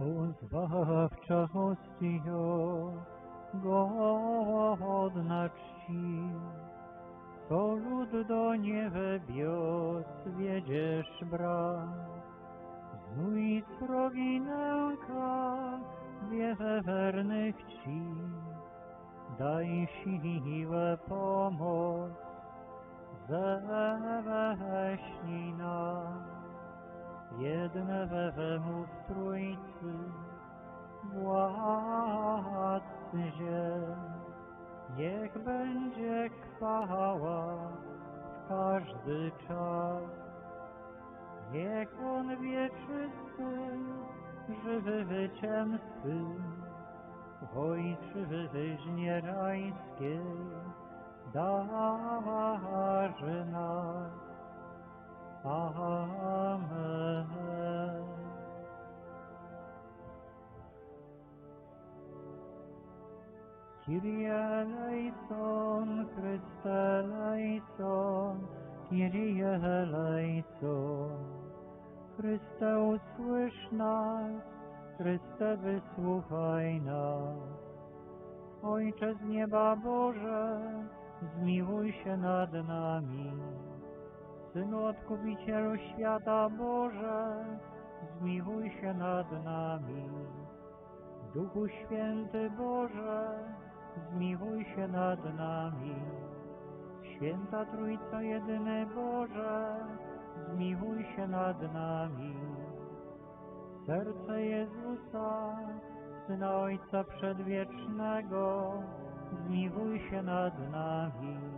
O zbawcza godna czci, co lud do niebios wiedziesz brak. Znój srogi nęka wiernych ci, daj siłę pomoc, zeweśnij nas. Jedne wemu w Trójcy, władcy ziem. Niech będzie chwała w każdy czas. Niech On wieczysty, życiem swym, w ojczyźnie rajskiej darzy nas. Kyrie eleison, Chryste eleison, Kyrie eleison. Chryste usłysz nas, Chryste wysłuchaj nas. Ojcze z nieba Boże, zmiłuj się nad nami. Synu Odkupicielu świata Boże, zmiłuj się nad nami. Duchu Święty Boże, zmiłuj się nad nami. Święta Trójco Jedyny Boże, zmiłuj się nad nami. Serce Jezusa, Syna Ojca Przedwiecznego, zmiłuj się nad nami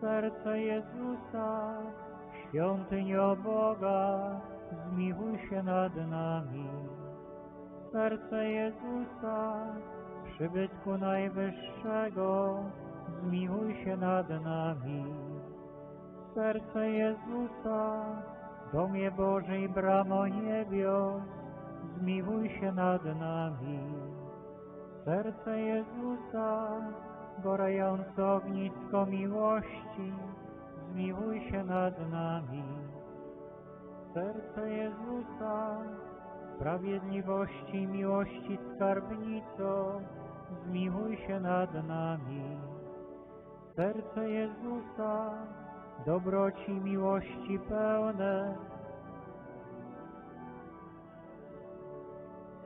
serce Jezusa, świątynią Boga, zmiłuj się nad nami. Serce Jezusa, przybytku Najwyższego, zmiłuj się nad nami. Serce Jezusa, domie Bożej bramo niebios, zmiłuj się nad nami. Serce Jezusa, gorające ognisko miłości, zmiłuj się nad nami. Serce Jezusa, sprawiedliwości miłości skarbnico, zmiłuj się nad nami. Serce Jezusa, dobroci miłości pełne,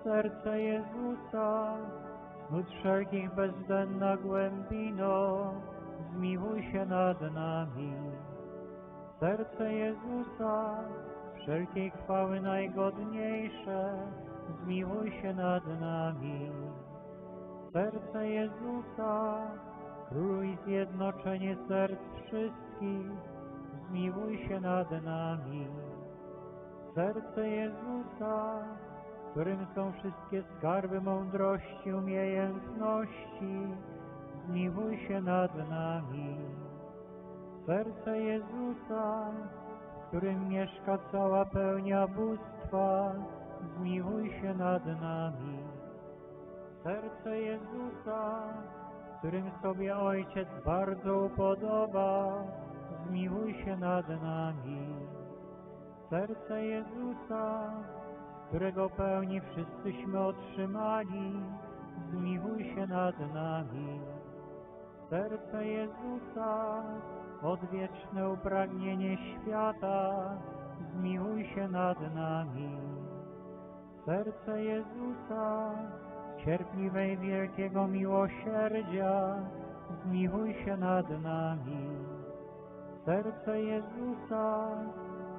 serce Jezusa, Wśród wszelkich bezdenna głębino, zmiłuj się nad nami. Serce Jezusa, wszelkiej chwały najgodniejsze, zmiłuj się nad nami. Serce Jezusa, Króluj zjednoczenie serc wszystkich, zmiłuj się nad nami. Serce Jezusa, którym są wszystkie skarby mądrości, umiejętności, zmiłuj się nad nami. Serce Jezusa, w którym mieszka cała pełnia bóstwa, zmiłuj się nad nami. Serce Jezusa, którym sobie Ojciec bardzo upodoba, zmiłuj się nad nami. Serce Jezusa, którego pełni wszyscyśmy otrzymali, zmiłuj się nad nami. Serce Jezusa, odwieczne upragnienie świata, zmiłuj się nad nami. Serce Jezusa, cierpliwej wielkiego miłosierdzia, zmiłuj się nad nami. Serce Jezusa,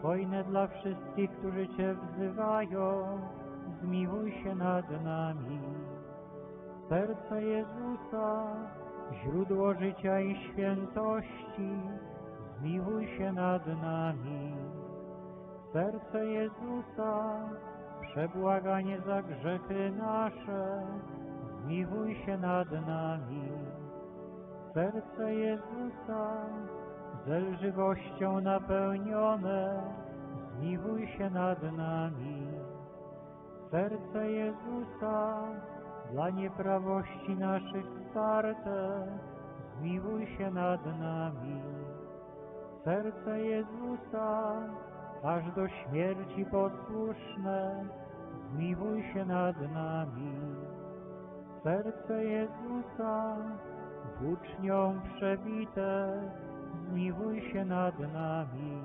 hojne dla wszystkich, którzy Cię wzywają, zmiłuj się nad nami. Serce Jezusa, źródło życia i świętości, zmiłuj się nad nami. Serce Jezusa, przebłaganie za grzechy nasze, zmiłuj się nad nami. Serce Jezusa, z lżywością napełnione, zmiłuj się nad nami. Serce Jezusa, dla nieprawości naszych starte, zmiłuj się nad nami. Serce Jezusa, aż do śmierci posłuszne, zmiłuj się nad nami. Serce Jezusa, włócznią przebite, zmiłuj się nad nami.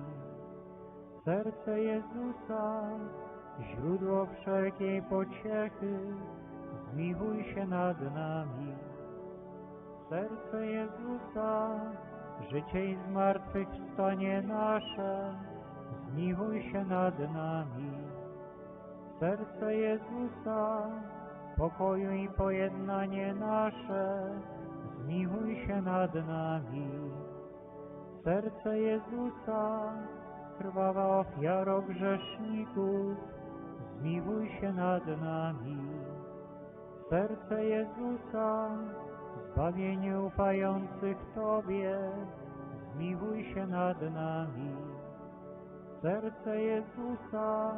Serce Jezusa, źródło wszelkiej pociechy, zmiłuj się nad nami. Serce Jezusa, życie i zmartwychwstanie nasze, zmiłuj się nad nami. Serce Jezusa, pokoju i pojednanie nasze, zmiłuj się nad nami. Serce Jezusa, krwawa ofiaro grzeszników, zmiłuj się nad nami. Serce Jezusa, zbawienie ufających Tobie, zmiłuj się nad nami. Serce Jezusa,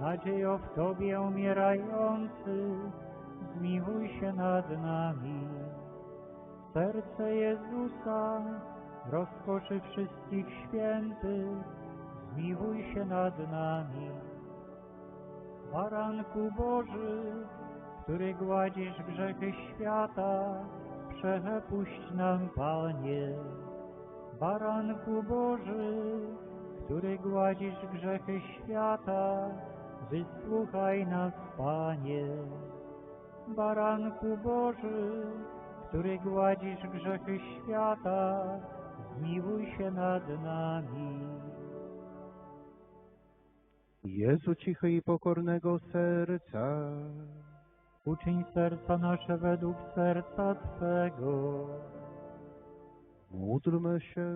nadziejo w Tobie umierający, zmiłuj się nad nami. Serce Jezusa, rozkoszy wszystkich świętych, zmiłuj się nad nami. Baranku Boży, który gładzisz grzechy świata, przepuść nam, Panie. Baranku Boży, który gładzisz grzechy świata, wysłuchaj nas, Panie. Baranku Boży, który gładzisz grzechy świata, się nad nami. Jezu cichy i pokornego serca, Uczyń serca nasze według serca Twego. módlmy się.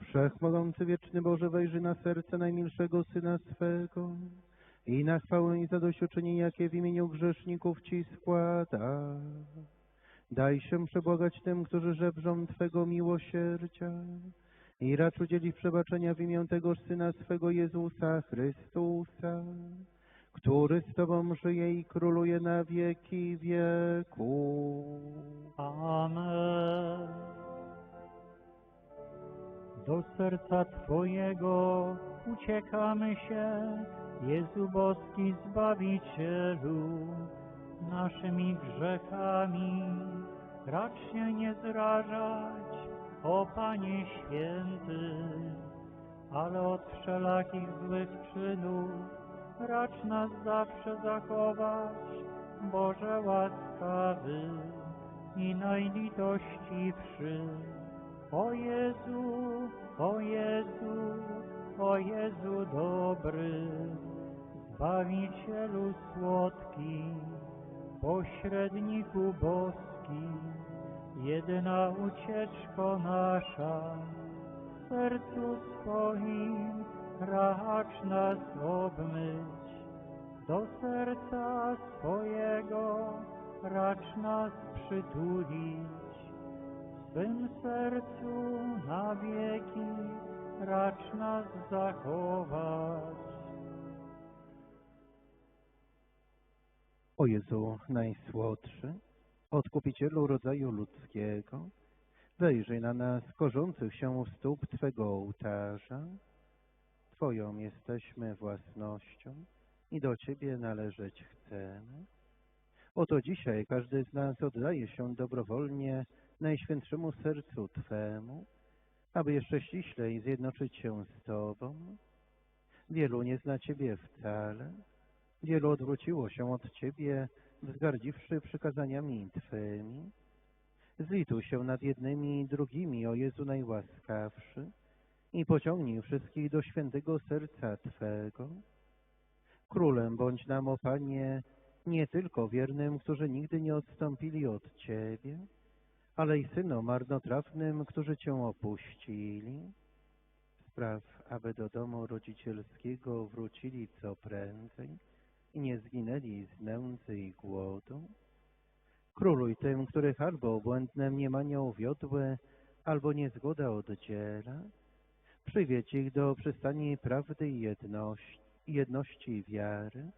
Wszechmogący wieczny Boże, wejrzy na serce najmilszego Syna swego i na chwałę i zadośćuczynienie, jakie w imieniu grzeszników Ci składa. Daj się przebłagać tym, którzy żebrzą Twego miłosierdzia i racz udzielić przebaczenia w imię tegoż Syna swego Jezusa Chrystusa, który z Tobą żyje i króluje na wieki wieku. Amen. Do serca Twojego uciekamy się, Jezu boski Zbawicielu, naszymi grzechami racz się nie zrażać, o Panie Święty, ale od wszelakich złych czynów racz nas zawsze zachować, Boże łaskawy i najlitościwszy. O Jezu, o Jezu, o Jezu dobry, Zbawicielu słodki, pośredniku boski, jedyna ucieczko nasza, w sercu swoim racz nas obmyć, do serca swojego racz nas przytulić, w swym sercu na wieki racz nas zachować. O Jezu najsłodszy, Odkupicielu rodzaju ludzkiego, wejrzyj na nas korzących się u stóp Twego ołtarza. Twoją jesteśmy własnością i do Ciebie należeć chcemy. Oto dzisiaj każdy z nas oddaje się dobrowolnie Najświętszemu Sercu Twemu, aby jeszcze ściślej zjednoczyć się z Tobą. Wielu nie zna Ciebie wcale, wielu odwróciło się od Ciebie, wzgardziwszy przykazaniami Twymi. Zlituj się nad jednymi i drugimi, o Jezu najłaskawszy, i pociągnij wszystkich do świętego serca Twego. Królem bądź nam, o Panie, nie tylko wiernym, którzy nigdy nie odstąpili od Ciebie, ale i synom marnotrawnym, którzy Cię opuścili. Spraw, aby do domu rodzicielskiego wrócili co prędzej nie zginęli z nędzy i głodu. Króluj tym, których albo błędne mniemania uwiodłe, albo niezgoda oddziela. Przywiedź ich do przystani prawdy i jedności, jedności i wiary,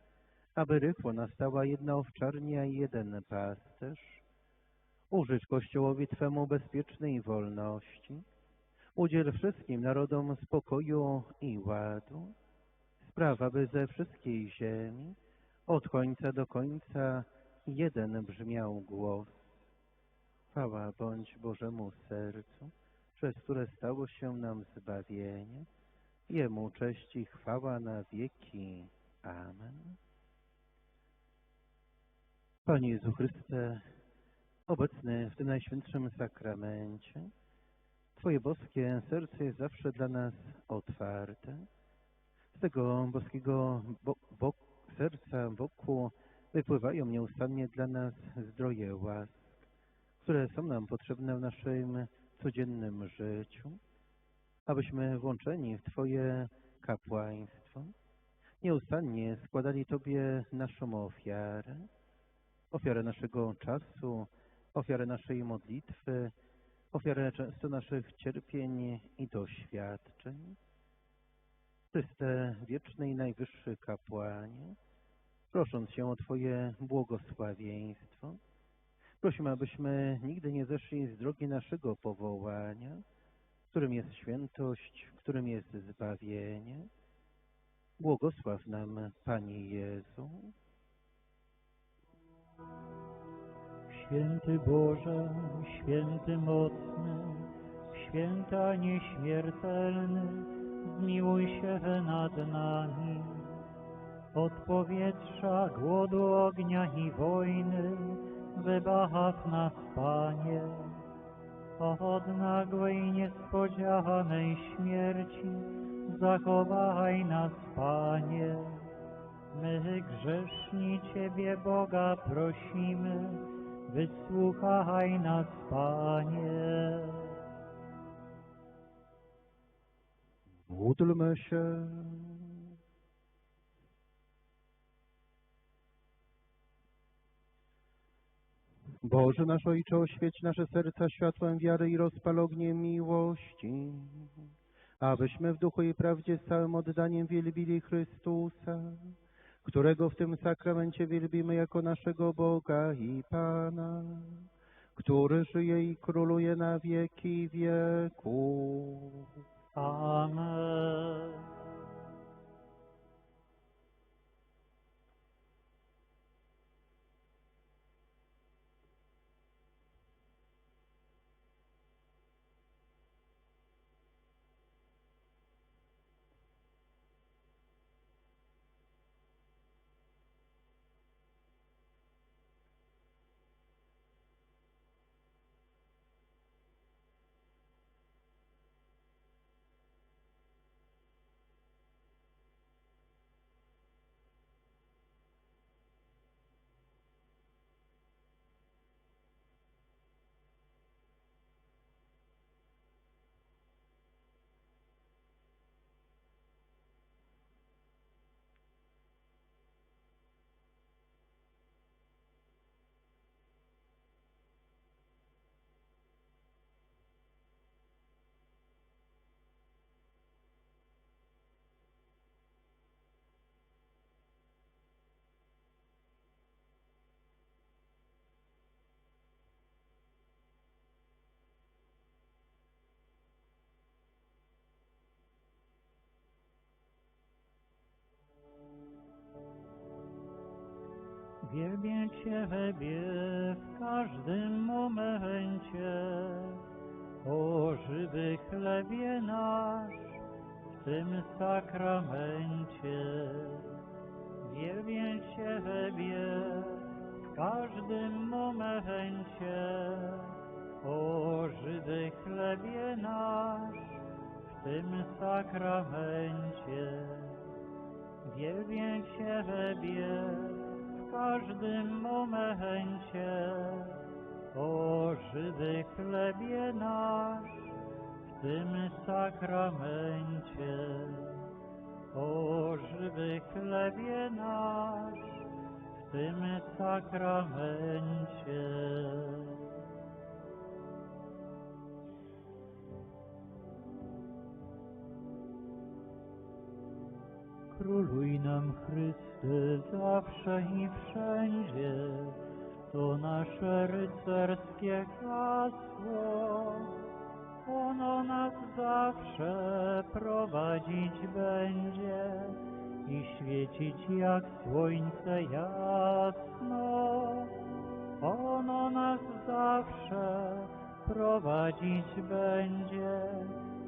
aby rychło nastała jedna owczarnia i jeden pasterz. Użycz Kościołowi Twemu bezpiecznej wolności. Udziel wszystkim narodom spokoju i ładu. Spraw, aby ze wszystkiej ziemi, od końca do końca, jeden brzmiał głos. Chwała bądź Bożemu sercu, przez które stało się nam zbawienie. Jemu cześć i chwała na wieki. Amen. Panie Jezu Chryste, obecny w tym Najświętszym Sakramencie, Twoje boskie serce jest zawsze dla nas otwarte. Z tego boskiego bo, bo, serca wokół wypływają nieustannie dla nas zdroje łask, które są nam potrzebne w naszym codziennym życiu, abyśmy włączeni w Twoje kapłaństwo nieustannie składali Tobie naszą ofiarę, ofiarę naszego czasu, ofiarę naszej modlitwy, ofiarę często naszych cierpień i doświadczeń. Chryste, wieczny i najwyższy kapłanie, prosząc się o Twoje błogosławieństwo, prosimy, abyśmy nigdy nie zeszli z drogi naszego powołania, którym jest świętość, którym jest zbawienie. Błogosław nam, Panie Jezu. Święty Boże, święty mocny, święta nieśmiertelny, zmiłuj się nad nami. Od powietrza, głodu, ognia i wojny, wybaw nas, Panie. Od nagłej, niespodzianej śmierci, zachowaj nas, Panie. My grzeszni Ciebie, Boga, prosimy, wysłuchaj nas, Panie. Módlmy się. Boże nasz Ojcze, oświeć nasze serca światłem wiary i rozpal ogniem miłości, abyśmy w duchu i prawdzie z całym oddaniem wielbili Chrystusa, którego w tym sakramencie wielbimy jako naszego Boga i Pana, który żyje i króluje na wieki wieków. Amen. Wielbię Ciebie w każdym momencie, o żywy chlebie nasz w tym sakramencie. Wielbię Ciebie w każdym momencie, o żywy chlebie nasz w tym sakramencie. Wielbię Ciebie w każdym momencie, o żywy chlebie nasz w tym sakramencie. O żywy chlebie nasz, w tym sakramencie. Króluj nam Chryste zawsze i wszędzie, to nasze rycerskie hasło. Ono nas zawsze prowadzić będzie i świecić jak słońce jasno. Ono nas zawsze prowadzić będzie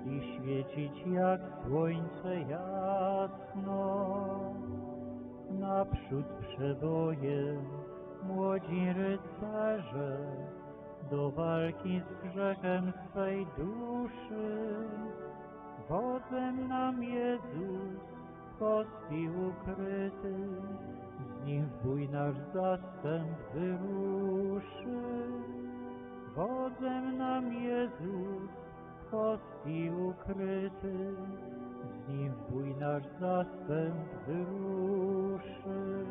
i świecić jak słońce jasno. Naprzód przebojem młodzi rycerze do walki z grzechem swej duszy. Wodzem nam Jezus w hostii ukryty, z nim w bój nasz zastęp wyruszy. Wodzem nam Jezus w hostii ukryty, nim bój nasz zastęp wyruszy.